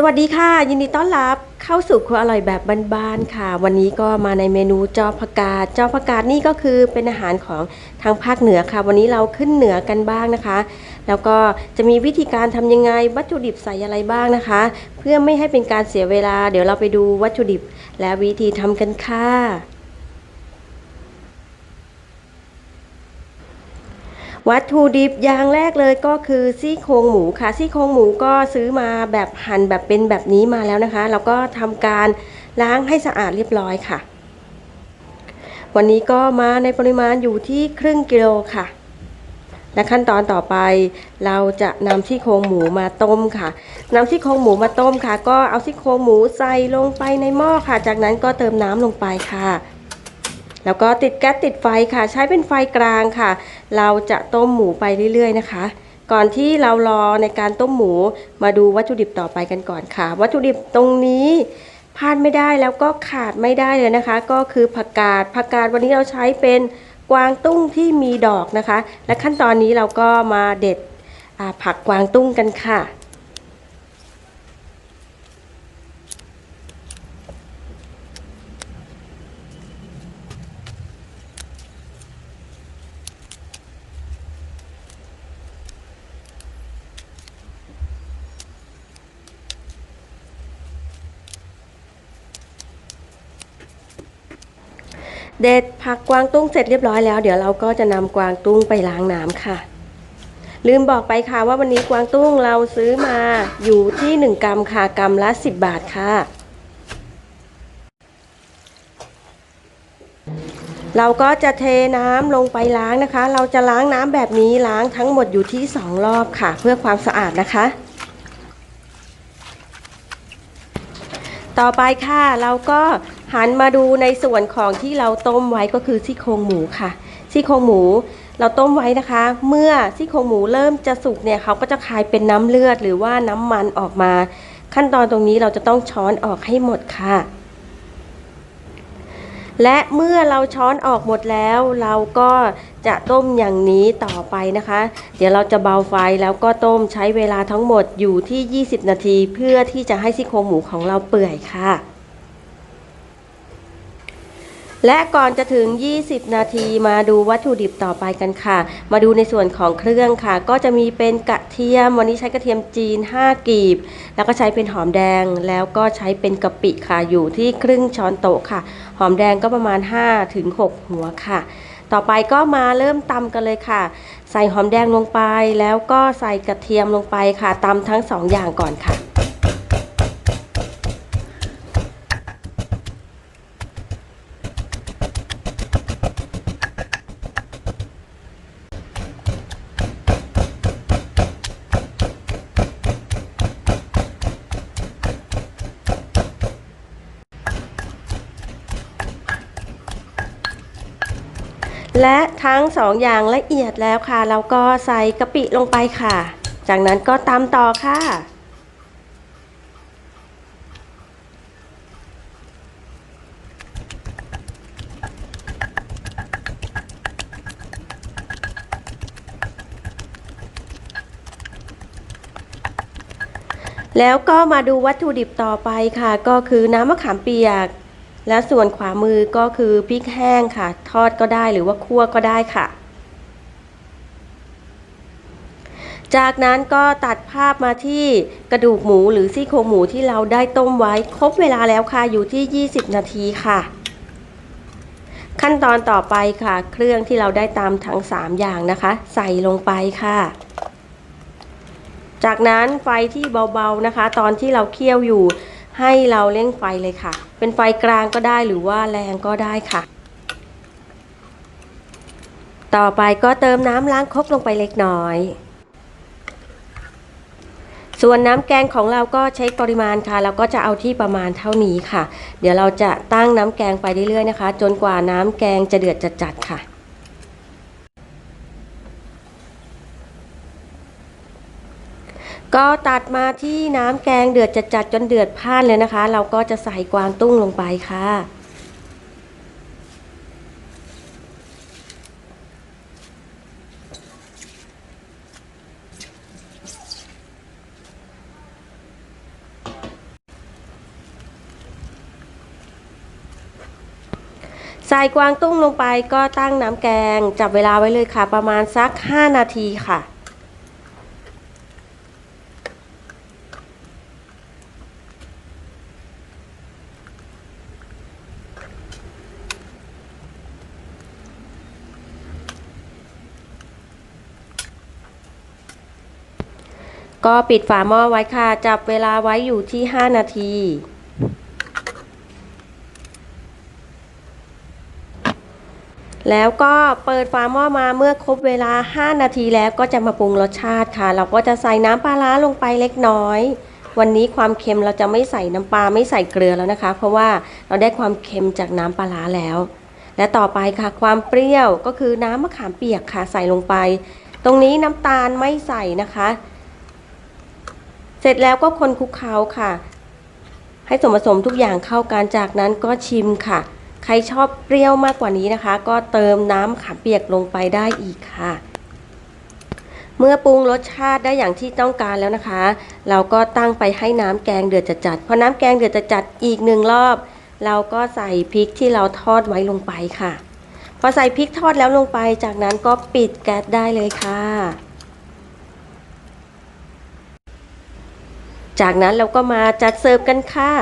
สวัสดีค่ะ ยินดีต้อนรับเข้าสู่ครัวอร่อยแบบบ้านๆค่ะ วันนี้ก็มาในเมนูจอผักกาดจอผักกาดนี่ก็คือเป็นอาหารของทางภาคเหนือค่ะ วันนี้เราขึ้นเหนือกันบ้างนะคะ แล้วก็จะมีวิธีการทำยังไงวัตถุดิบใส่อะไรบ้างนะคะ เพื่อไม่ให้เป็นการเสียเวลา เดี๋ยวเราไปดูวัตถุดิบ และวิธีทำกันค่ะ วัตถุดิบอย่างแรกเลยก็คือซี่โครงหมูค่ะ ซี่โครงหมูก็ซื้อมาแบบหั่นแบบเป็นแบบนี้มาแล้วนะคะ แล้วก็ทำการล้างให้สะอาดเรียบร้อยค่ะ วันนี้ก็มาในปริมาณอยู่ที่ครึ่งกิโลค่ะ และขั้นตอนต่อไป เราจะนำซี่โครงหมูมาต้มค่ะนำซี่โครงหมูมาต้มค่ะ ก็เอาซี่โครงหมูใส่ลงไปในหม้อค่ะ จากนั้นก็เติมน้ำลงไปค่ะแล้วก็ติดแก๊สติดไฟค่ะ ใช้เป็นไฟกลางค่ะ เราจะต้มหมูไปเรื่อยๆนะคะ ก่อนที่เรารอในการต้มหมูมาดูวัตถุดิบต่อไปกันก่อนค่ะ วัตถุดิบตรงนี้พลาดไม่ได้แล้วก็ขาดไม่ได้เลยนะคะ ก็คือผักกาดผักกาดวันนี้เราใช้เป็นกวางตุ้งที่มีดอกนะคะ และขั้นตอนนี้เราก็มาเด็ดผักกวางตุ้งกันค่ะ เด็ดผักกวางตุ้งเสร็จเรียบร้อยแล้ว เดี๋ยวเราก็จะนำกวางตุ้งไปล้างน้ำค่ะ ลืมบอกไปค่ะว่าวันนี้กวางตุ้งเราซื้อมาอยู่ที่ 1 กรัมค่ะกรัมละ 10 บาทค่ะ เราก็จะเทน้ำลงไปล้างนะคะ เราจะล้างน้ำแบบนี้ล้างทั้งหมดอยู่ที่ 2 รอบค่ะ เพื่อความสะอาดนะคะ ต่อไปค่ะ เราก็หันมาดูในส่วนของที่เราต้มไว้ก็คือซี่โครงหมูค่ะซี่โครงหมูเราต้มไว้นะคะ เมื่อซี่โครงหมูเริ่มจะสุกเนี่ยเขาก็จะคายเป็นน้ำเลือดหรือว่าน้ำมันออกมา ขั้นตอนตรงนี้เราจะต้องช้อนออกให้หมดค่ะ และเมื่อเราช้อนออกหมดแล้ว เราก็จะต้มอย่างนี้ต่อไปนะคะ เดี๋ยวเราจะเบาไฟแล้วก็ต้มใช้เวลาทั้งหมดอยู่ที่ 20 นาที เพื่อที่จะให้ซี่โครงหมูของเราเปื่อยค่ะและก่อนจะถึง 20 นาทีมาดูวัตถุดิบต่อไปกันค่ะ มาดูในส่วนของเครื่องค่ะ ก็จะมีเป็นกระ เทียม วันนี้ใช้กระเทียมจีน 5 กีบ แล้วก็ใช้เป็นหอมแดง แล้วก็ใช้เป็นกะปิค่ะ อยู่ที่ครึ่งช้อนโต๊ะค่ะ หอมแดงก็ประมาณ 5-6ถึง6หัวค่ะ ต่อไปก็มาเริ่มตำกันเลยค่ะ ใส่หอมแดงลงไป แล้วก็ใส่กระเทียมลงไปค่ะตำทั้งสองอย่างก่อนค่ะ และทั้งสองอย่างละเอียดแล้วค่ะแล้วก็ใส่กะปิลงไปค่ะ จากนั้นก็ตำต่อค่ะ แล้วก็มาดูวัตถุดิบต่อไปค่ะ ก็คือน้ำมะขามเปียก แล้วส่วนขวามือก็คือพริกแห้งค่ะ ทอดก็ได้หรือว่าคั่วก็ได้ค่ะ จากนั้นก็ตัดภาพมาที่กระดูกหมูหรือซี่โครงหมูที่เราได้ต้มไว้ ครบเวลาแล้วค่ะอยู่ที่ 20 นาทีค่ะ ขั้นตอนต่อไปค่ะ เครื่องที่เราได้ตามทั้ง 3 อย่างนะคะ ใส่ลงไปค่ะจากนั้นไฟที่เบาๆนะคะ ตอนที่เราเคี่ยวอยู่ ให้เราเร่งไฟเลยค่ะ เป็นไฟกลางก็ได้หรือว่าแรงก็ได้ค่ะ ต่อไปก็เติมน้ำล้างครกลงไปเล็กน้อย ส่วนน้ำแกงของเราก็ใช้ปริมาณค่ะ เราก็จะเอาที่ประมาณเท่านี้ค่ะ เดี๋ยวเราจะตั้งน้ำแกงไปเรื่อยๆนะคะ จนกว่าน้ำแกงจะเดือดจัดๆค่ะ ก็ตัดมาที่น้ำแกงเดือดจัดจัดจนเดือดพ่านเลยนะคะ เราก็จะใส่กวางตุ้งลงไปค่ะ ใส่กวางตุ้งลงไปก็ตั้งน้ำแกง จับเวลาไว้เลยค่ะ ประมาณสัก 5 นาทีค่ะ ก็ปิดฝาหม้อไว้ค่ะ จับเวลาไว้อยู่ที่ 5 นาที แล้วก็เปิดฝาหม้อมาเมื่อครบเวลา 5 นาทีแล้วก็จะมาปรุงรสชาติค่ะ เราก็จะใส่น้ำปลาร้าลงไปเล็กน้อย วันนี้ความเค็มเราจะไม่ใส่น้ำปลาไม่ใส่เกลือแล้วนะคะ เพราะว่าเราได้ความเค็มจากน้ำปลาร้าแล้ว และต่อไปค่ะความเปรี้ยวก็คือน้ำมะขามเปียกค่ะใส่ลงไป ตรงนี้น้ำตาลไม่ใส่นะคะ เสร็จแล้วก็คนคลุกเคล้าค่ะ ให้ส่วนผสมทุกอย่างเข้ากันจากนั้นก็ชิมค่ะ ใครชอบเปรี้ยวมากกว่านี้นะคะ ก็เติมน้ำขามเปียกลงไปได้อีกค่ะ เมื่อปรุงรสชาติได้อย่างที่ต้องการแล้วนะคะ เราก็ตั้งไปให้น้ำแกงเดือดจัดๆพอน้ำแกงเดือดจัดๆอีกหนึ่งรอบ เราก็ใส่พริกที่เราทอดไว้ลงไปค่ะพอใส่พริกทอดแล้วลงไป จากนั้นก็ปิดแก๊สได้เลยค่ะ จากนั้นเราก็มาจัดเสิร์ฟกันค่ะ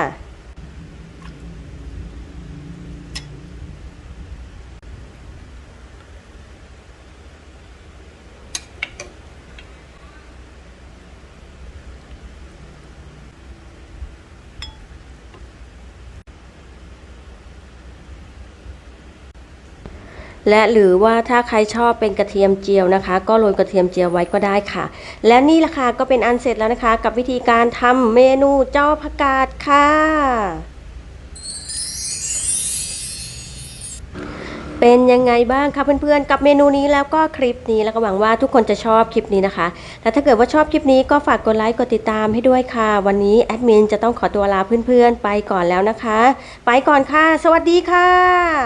และหรือว่าถ้าใครชอบเป็นกระเทียมเจียวนะคะ ก็โรยกระเทียมเจียวไว้ก็ได้ค่ะ และนี่ละค่ะก็เป็นอันเสร็จแล้วนะคะ กับวิธีการทำเมนูจ้อผักกาดค่ะเป็นยังไงบ้างคะเพื่อนๆ กับเมนูนี้แล้วก็คลิปนี้แล้วก็หวังว่าทุกคนจะชอบคลิปนี้นะคะ และถ้าเกิดว่าชอบคลิปนี้ก็ฝากกดไลค์กดติดตามให้ด้วยค่ะ วันนี้แอดมินจะต้องขอตัวลาเพื่อนๆ ไปก่อนแล้วนะคะ ไปก่อนค่ะ สวัสดีค่ะ